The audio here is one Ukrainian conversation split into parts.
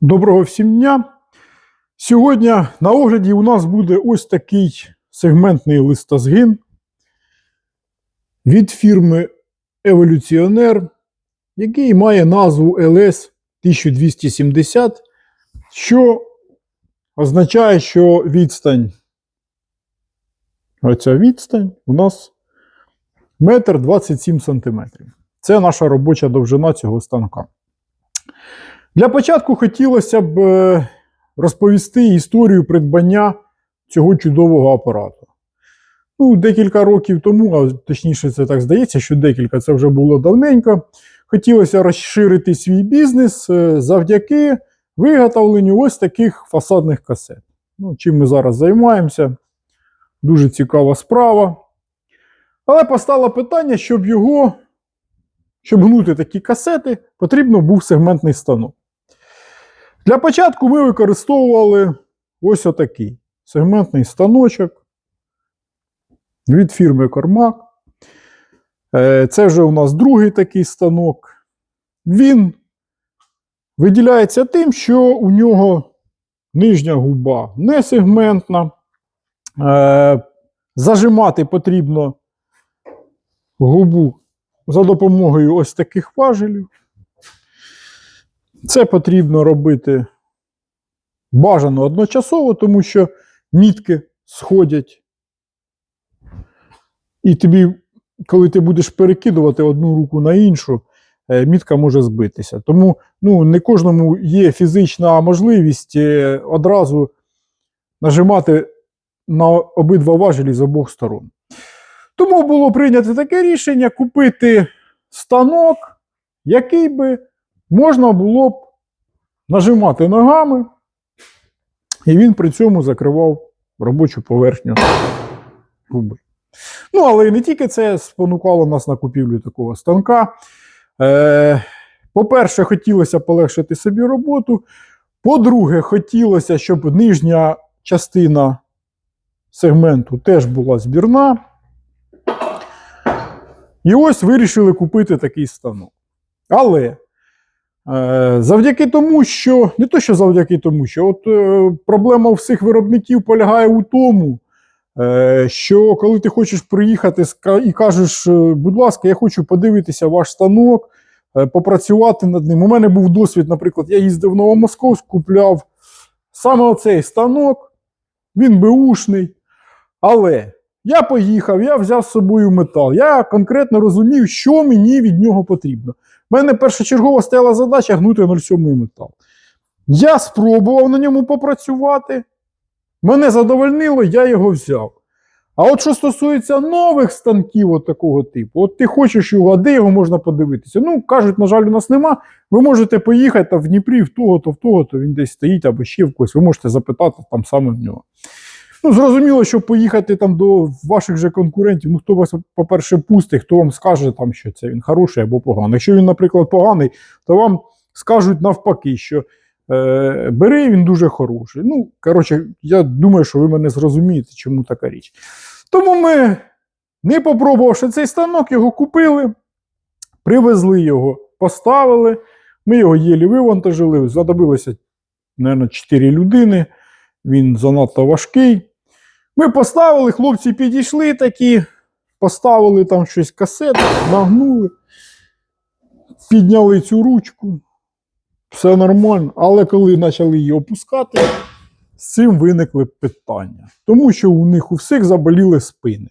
Доброго всім дня. Сьогодні на огляді у нас буде ось такий сегментний листозгин від фірми Еволюціонер, який має назву LS 1270, що означає, що відстань, оця відстань у нас метр 27 сантиметрів. Це наша робоча довжина цього станка. Для початку хотілося б е, розповісти історію придбання цього чудового апарату. Ну, декілька років тому, а точніше, це так здається, що декілька це вже було давненько. Хотілося розширити свій бізнес е, завдяки виготовленню ось таких фасадних касет. Ну, чим ми зараз займаємося. Дуже цікава справа. Але постало питання, щоб його, щоб гнути такі касети, потрібно був сегментний станок. Для початку ми використовували ось отакий сегментний станочок від фірми Кормак. Е, Це вже у нас другий такий станок. Він виділяється тим, що у нього нижня губа не сегментна. Е, Зажимати потрібно губу за допомогою ось таких важелів. Це потрібно робити бажано одночасово, тому що мітки сходять. І тобі, коли ти будеш перекидувати одну руку на іншу, е, мітка може збитися. Тому ну, не кожному є фізична можливість е, одразу нажимати на обидва важелі з обох сторон. Тому було прийнято таке рішення купити станок, який би можна було б нажимати ногами, і він при цьому закривав робочу поверхню губи. Ну, але і не тільки це спонукало нас на купівлю такого станка. Е, По-перше, хотілося полегшити собі роботу. По-друге, хотілося, щоб нижня частина сегменту теж була збірна. І ось вирішили купити такий станок. Але завдяки тому, що не то, що завдяки тому, що от е, проблема всіх виробників полягає у тому, е, що коли ти хочеш приїхати і кажеш, е, будь ласка, я хочу подивитися ваш станок, е, попрацювати над ним. У мене був досвід, наприклад, я їздив в Новомосковськ, купляв саме оцей станок, він беушний. Але я поїхав, я взяв з собою метал. Я конкретно розумів, що мені від нього потрібно. У мене першочергова стояла задача гнути 0,7 метал. Я спробував на ньому попрацювати. Мене задовольнило, я його взяв. А от що стосується нових станків от такого типу, от ти хочеш його, а де його можна подивитися? Ну, кажуть, на жаль, у нас нема. Ви можете поїхати в Дніпрі, в того-то, в того-то, він десь стоїть або ще в когось. Ви можете запитати там саме в нього. Ну, зрозуміло, що поїхати там до ваших же конкурентів, ну хто вас, по-перше, пустить, хто вам скаже, там, що це він хороший або поганий. Якщо він, наприклад, поганий, то вам скажуть навпаки, що е, бери він дуже хороший. Ну, коротше, я думаю, що ви мене зрозумієте, чому така річ. Тому ми, не попробувавши цей станок, його купили, привезли його, поставили. Ми його єлі вивантажили, задобилося, мабуть, 4 людини. Він занадто важкий. Ми поставили, хлопці підійшли такі, поставили там щось касет, нагнули, підняли цю ручку. Все нормально. Але коли почали її опускати, з цим виникли питання. Тому що у них у всіх заболіли спини.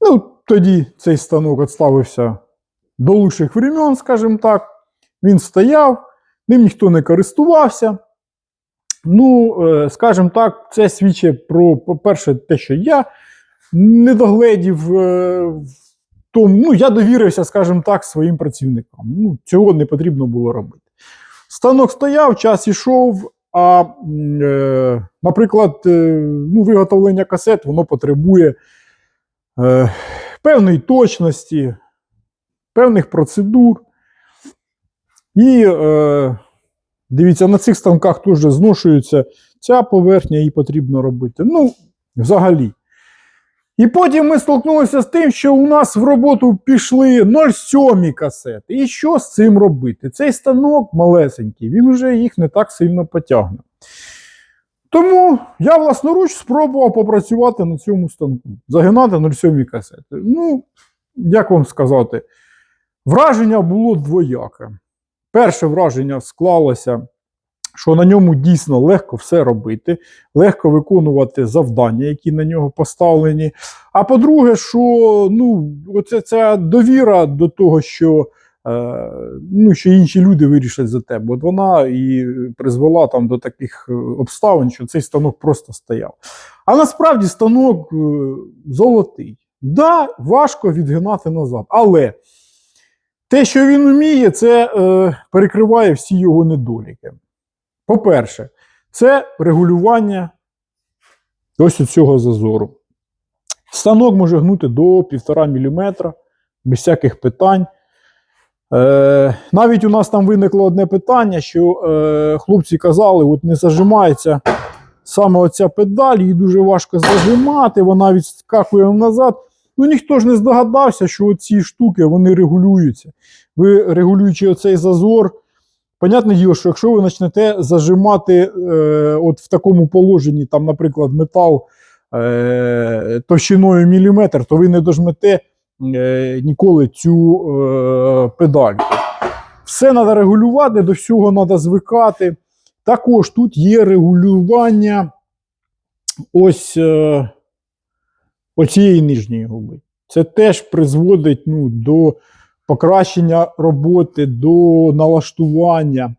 Ну, тоді цей станок відставився до лучших времен, скажімо так. Він стояв, ним ніхто не користувався. Ну, е, скажімо так, це свідчить про, по-перше, те, що я не догледів е, тому, ну, я довірився, скажімо так, своїм працівникам. Ну, цього не потрібно було робити. Станок стояв, час ішов, а, е, наприклад, е, ну, виготовлення касет воно потребує е, певної точності, певних процедур. І е, Дивіться, на цих станках теж зношується ця поверхня, її потрібно робити. Ну, взагалі. І потім ми столкнулися з тим, що у нас в роботу пішли 0,7 касети. І що з цим робити? Цей станок малесенький, він вже їх не так сильно потягне. Тому я власноруч спробував попрацювати на цьому станку, загинати 0,7 касети. Ну, як вам сказати, враження було двояке. Перше враження склалося, що на ньому дійсно легко все робити, легко виконувати завдання, які на нього поставлені. А по-друге, що ну, оце ця довіра до того, що, е, ну, що інші люди вирішать за тебе. От вона і призвела там до таких е, обставин, що цей станок просто стояв. А насправді станок е, золотий. Да, важко відгинати назад. Але те, що він вміє, це е, перекриває всі його недоліки. По-перше, це регулювання ось цього зазору. Станок може гнути до 1,5 мм без всяких питань. Е, навіть у нас там виникло одне питання, що е, хлопці казали, от не зажимається саме оця педаль, її дуже важко зажимати, вона відскакує назад. Ну ніхто ж не здогадався, що ці штуки вони регулюються. Ви регулюючи оцей зазор, понятне діло, що якщо ви почнете зажимати е, от в такому положенні, там, наприклад, метал е, товщиною міліметр, то ви не дожмете е, ніколи цю е, педальку. Все треба регулювати, до всього треба звикати. Також тут є регулювання ось е, оцієї нижньої губи. Це теж призводить ну, до покращення роботи, до налаштування.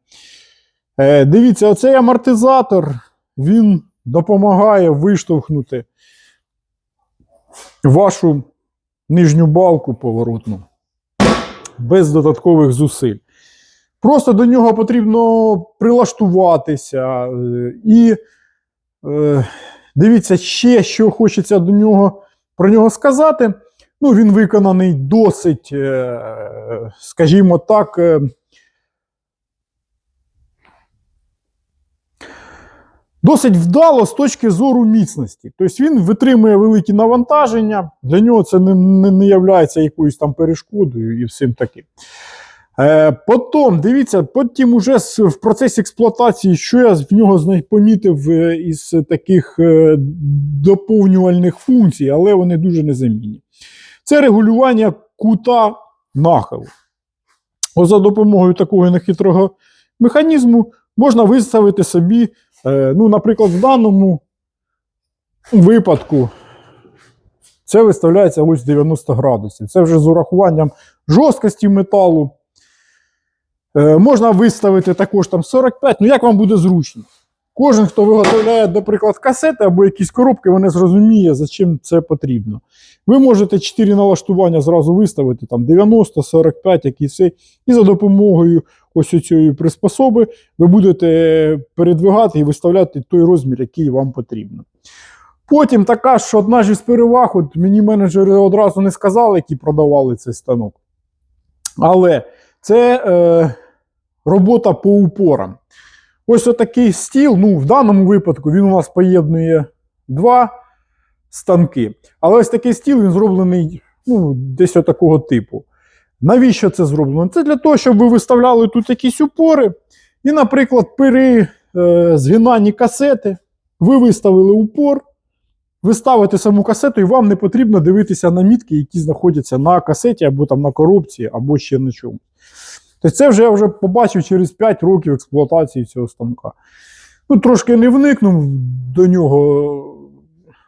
Е, дивіться, оцей амортизатор він допомагає виштовхнути вашу нижню балку поворотну без додаткових зусиль. Просто до нього потрібно прилаштуватися. е, І е, дивіться, ще що хочеться до нього про нього сказати. Ну, він виконаний досить, е, скажімо так, е, досить вдало з точки зору міцності. Тобто він витримує великі навантаження, для нього це не, не, не являється якоюсь там перешкодою і всім таким. Е, потім, дивіться, потім уже в процесі експлуатації, що я в нього помітив е, із таких е, доповнювальних функцій, але вони дуже незамінні. Це регулювання кута нахилу. За допомогою такого нехитрого механізму можна виставити собі, ну, наприклад, в даному випадку це виставляється ось 90 градусів. Це вже з урахуванням жорсткості металу. Е, можна виставити також там 45, ну як вам буде зручно. Кожен, хто виготовляє, наприклад, касети або якісь коробки, вони зрозуміє, за чим це потрібно. Ви можете 4 налаштування зразу виставити, там 90, 45, якісь, і за допомогою ось цієї приспособи ви будете передвигати і виставляти той розмір, який вам потрібно. Потім така ж одна ж із переваг, от мені менеджери одразу не сказали, які продавали цей станок. Але це е, робота по упорам. Ось отакий стіл. Ну, в даному випадку він у нас поєднує два станки. Але ось такий стіл він зроблений ну, десь отакого типу. Навіщо це зроблено? Це для того, щоб ви виставляли тут якісь упори. І, наприклад, при е, згинанні касети ви виставили упор, ви ставите саму касету, і вам не потрібно дивитися на мітки, які знаходяться на касеті, або там на коробці, або ще на чому. Тобто це вже я вже побачив через 5 років експлуатації цього станка. Ну, трошки не вникнув до нього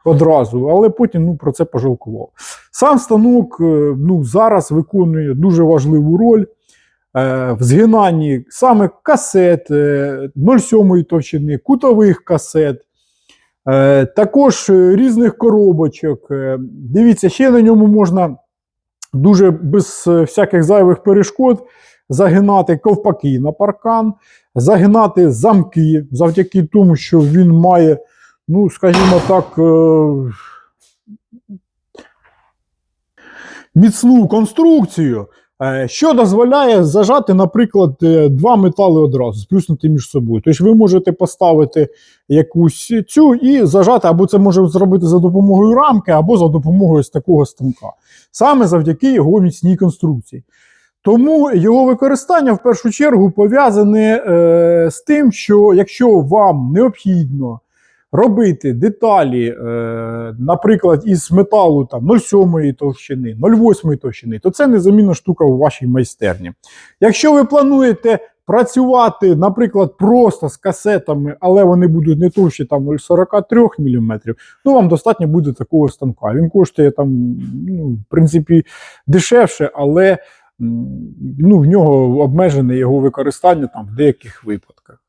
одразу, але потім ну, про це пожалкував. Сам станок е, ну, зараз виконує дуже важливу роль е, в згинанні саме касет е, 0,7 товщини, кутових касет, е, також е, різних коробочок. Е, Дивіться, ще на ньому можна дуже без е, всяких зайвих перешкод загинати ковпаки на паркан, загинати замки завдяки тому, що він має, ну, скажімо так, е, міцну конструкцію. Е, Що дозволяє зажати, наприклад, е, два метали одразу, сплюснути між собою. Тобто ви можете поставити якусь цю і зажати, або це може зробити за допомогою рамки, або за допомогою ось такого станка. Саме завдяки його міцній конструкції. Тому його використання в першу чергу пов'язане е, з тим, що якщо вам необхідно робити деталі, е, наприклад, із металу там 0,7 товщини, 0,8 товщини, то це незамінна штука у вашій майстерні. Якщо ви плануєте працювати, наприклад, просто з касетами, але вони будуть не товщі там 0,43 мм, ну вам достатньо буде такого станка. Він коштує там, ну, в принципі, дешевше, але ну, в нього обмежене його використання там в деяких випадках.